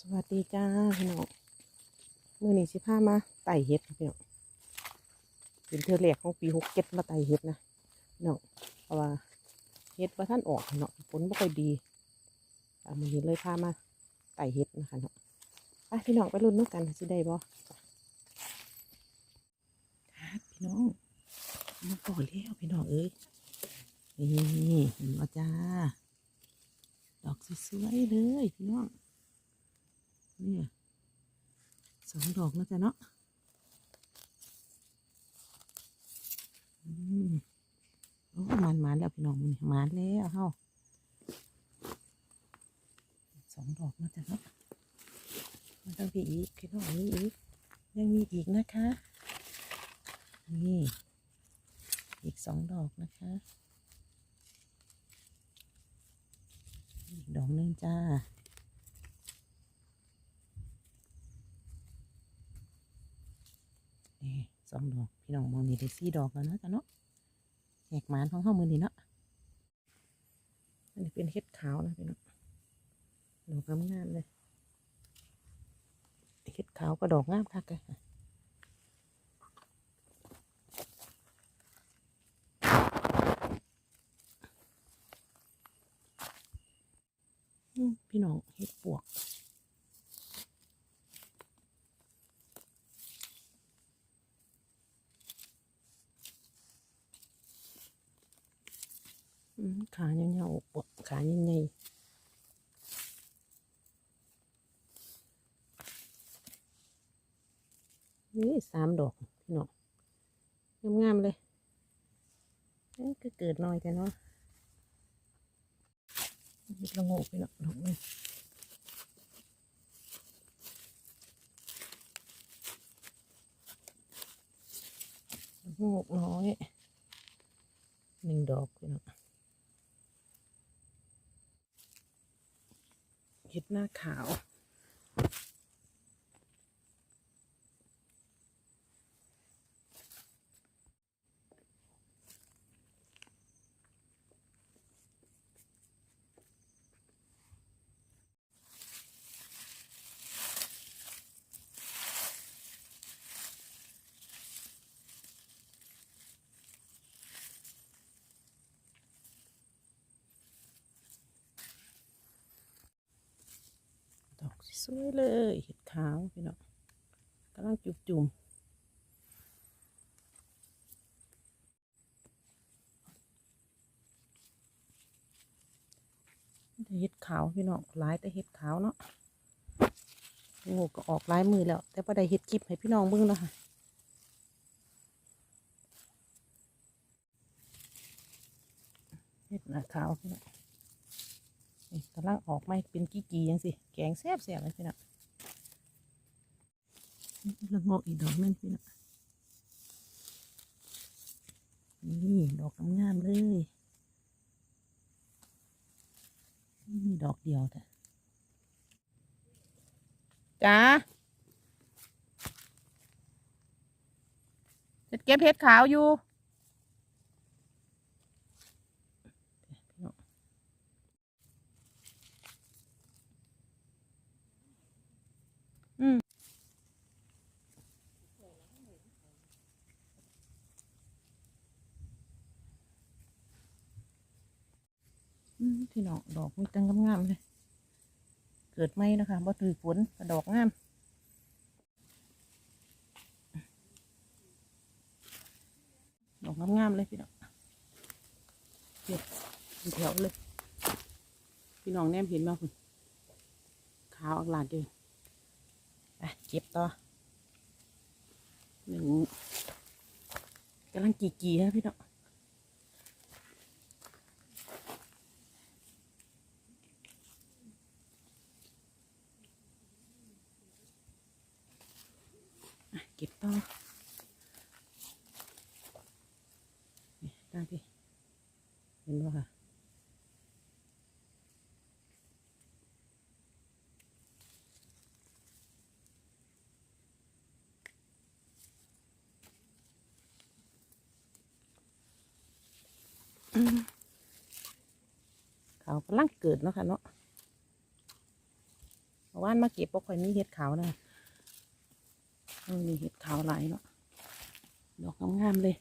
สวัสดีจ้าพี่น้องมือนี้สิพามาไต่เห็ดพี่น้องเป็นเทือแรกของปีหกเจ็ดมาไต่เห็ดนะพี่น้องเพราะว่าเห็ดว่าท่านออกเนาะฝนไม่ค่อยดีอ่ามือนี้เลยพามาไต่เห็ดนะคะเนาะไปพี่น้องไปรุ่นน้ำกันสิได้บ่ครับพี่น้องมาก่อนแล้วพี่น้องเอ้ยนี่เห็นว่าจ้าดอกสวยๆเลยพี่น้อง เนี่ยสองดอกนะจ๊ะเนาะอืมโอ้มันมาแล้วพี่น้องมันมาแล้วเฮาสองดอกนะจ๊ะเนาะมันต้องมีอีกพี่น้องมีอีกยังมีอีกนะคะ นี่ อีกสองดอกนะคะ อีกดอกหนึงจ้า นี่สองดอก พี่น้องมองนี่ได้สี่ดอกแล้วนะจ๊ะเนาะแหกหมานของข้ามือนี่เนาะอันนี้เป็นเห็ดขาวนะพี่น้องดอกงามเลยเห็ดขาวก็ดอกงามคักเลยค่ะอืมพี่น้องเห็ดปวก ขาเหี่ยวๆปวขาใหญ่ๆนี่สามดอกพี่น้องงามๆเลยเอ้ยก็เกิดน้อยแต่เนาะเห็ดละโงกพี่น้องดอกนึงละโงกน้อยหนึ่งดอกพี่น้อง เห็ดหน้าขาว สวยเลย เห็ดขาวพี่น้องกำลังจุบจุ่มเห็ดขาวพี่น้องหลายแต่เห็ดขาวเนาะโง่ก็ออกลายมือแล้ว แต่พอได้เห็ดคลิปให้พี่น้องเบิ่งแล้วค่ะเห็ดหน้าขาวพี่น้อง กำลังออกไม่เป็นกี้กียังสิ แกงแซ่บแซ่บเลยพี่น้องล้วงอกอีกดอกหนึงพี่น้องนี่ดอกงามเลย นี่ดอกเดียวแต่จ้าจะเก็บเห็ดขาวอยู่พี่น้อง อืม พี่น้องดอกมีตังงามๆเลยเกิดไหมนะคะบ่ถือฝนแต่ดอกงามดอกงามๆเลยพี่น้องเก็บแถวเลย พี่น้องแนมเห็นมาคุณขาวอักลาดเลยไปเก็บต่อหนึ่งกำลังกี่ๆนะพี่น้อง อะเก็บต่อนี่ตั้งพี่เห็นบ่ค่ะอืม เขากำลังเกิดเนาะค่ะเนาะเมื่อวานมาเก็บบ่ค่อยมีเห็ดขาวนะเออนี่เห็ดขาวหลายเนาะ ดอกงามๆเลย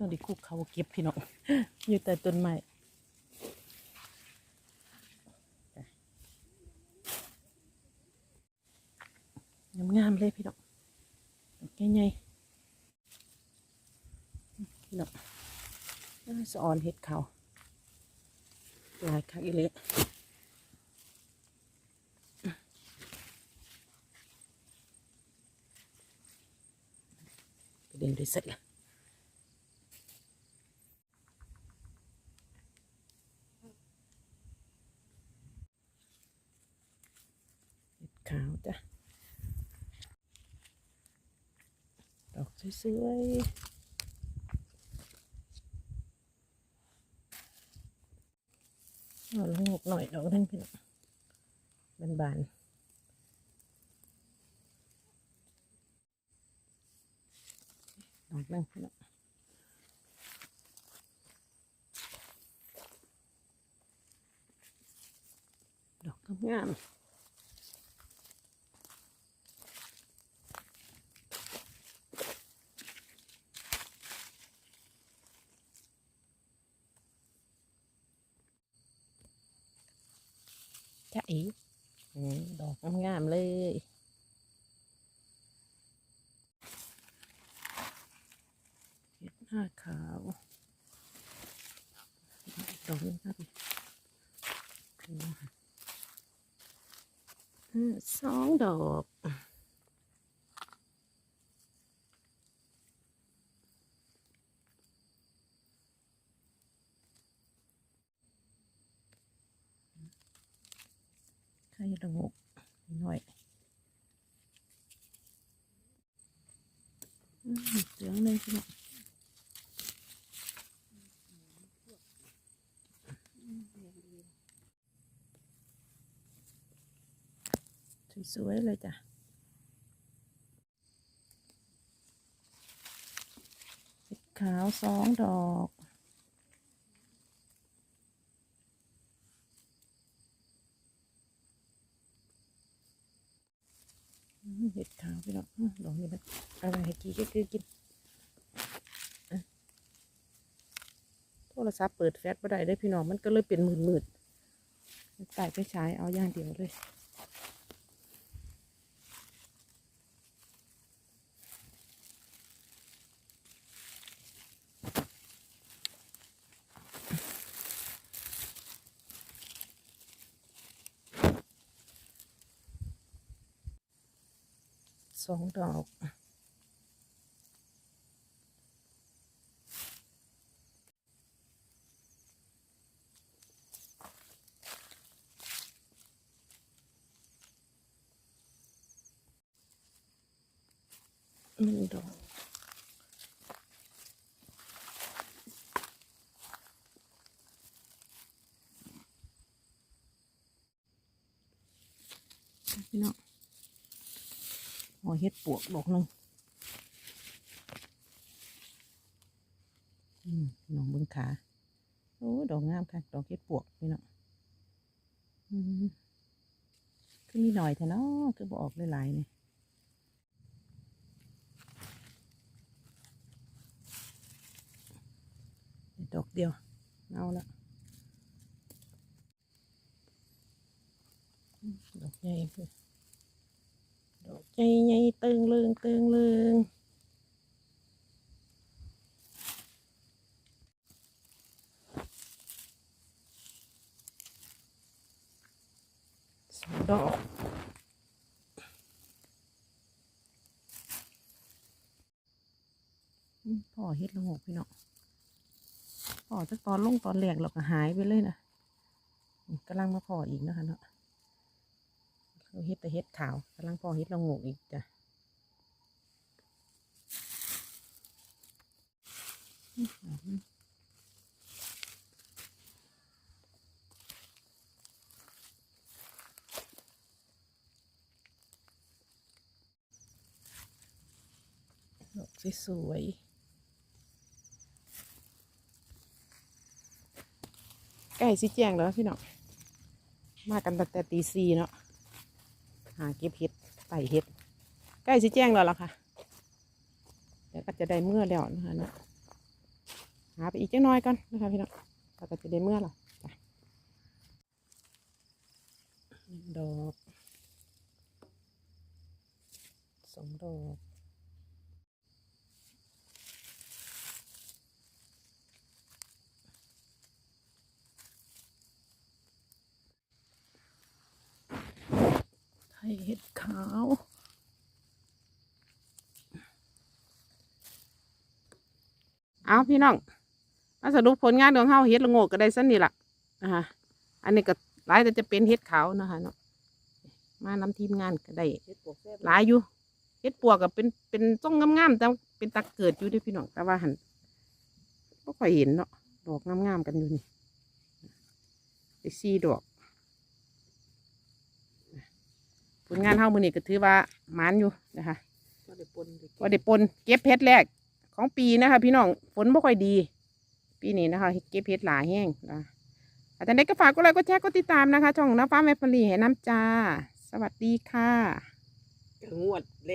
ต้องไดิคุก เก็บพี่น้องอยู่แต่ต้นไม้งามๆเลยพี่น้องใหญ่ๆพี่น้องสอนเห็ดเขาหลายคักอีเละประเด็นได้เสร็จแล้ว เห็ดขาว จ้ะ ดอกสวยๆเอาลงหกหน่อยดอกนึงพี่น้องบานๆดอกนึงพี่น้องดอกงามๆ จ้าอีอืมดอกงามๆเลยเหน้าขาว ดอกนี้ครับอืมสองดอกไข่ระงกหน่อยอืมเสียงเลยพี่น้อง สวยเลยจ้ะเห็ดขาวสองดอกเห็ดขาวพี่น้องอืมดอกนี้มันอะไรกี้ก็คือกิน โทรศัพท์เปิดแฟลชบ่ได้ได้พี่น้องมันก็เลยเป็นหมืดๆใส่ไปใช้เอาอย่างเดียวเลย สองดอกหนึ่งดอกพี่น้อง หอเห็ดปวกดอกหนึ่งอืมน้องบิ้งขา โอ้ ดอกงามค่ะ ดอกเห็ดปวกพี่เน้องอืมคือมีหน่อยแต่เนาะคือบอกหลายๆนี่ดอกเดียว เอาละดอกใหญ่เพื่อ ดอกใหญ่ๆติงเลืองติงเลืองสองดอกพ่อเฮ็ดละโงกพี่น้องพ่อจากตอนลงตอนแหลกเราก็หายไปเลยนะกำลังมาพ่ออีกนะคะเนาะ เฮ็ดแต่เฮ็ดขาวกำลังพอเฮ็ดลงงกอีกจ้ะดอกสสวยใกล้สิแจ้งแล้วพี่น้องมากันตั้งแต่ตีสี่เนาะ หาเก็บเห็ดไต่เห็ดใกล้สิแจ้งแล้วล่ะค่ะเดี๋ยวก็จะได้เมื่อแล้วนะคะเนาะหาไปอีกจักหน้อยก่อนนะคะพี่น้องแล้วก็จะได้เมื่อแล้วดอกสองดอก ไทยเห็ดขาว เอาพี่น้องมาสรุปผลงานของเฮาเฮ็ดละโงกก็ได้สั้นนี่ละนะคะอันนี้ก็หลายแต่จะเป็นเฮ็ดขาวนะคะเนาะมานำทีมงานก็ได้เฮ็ดปวกแซ่บหลายอยู่เฮ็ดปวกก็เป็นเป็นต้องงามๆแต่เป็นตะเกิดอยู่เด้วยพี่น้องแต่ว่าหันบ่ค่อยเห็นเนาะดอกงามๆกันอยู่นี่ไปสี่ดอกผลงานเฮามื้อนี้ก็ถือว่าหมานอยู่นะคะก็ได้ปนได้ว่าได้ปนเก็บเพชรแรก ของปีนะคะ พี่น้องฝนไม่ค่อยดี ปีนี้นะคะเก็บเพชรหลายแห้งนะอาจารย์ได้ก็ฝากก็เลยก็แชร์ก็ติดตามนะคะช่องน้ำฟ้าแม่พลีให้น้ำจ้า สวัสดีค่ะงวดเล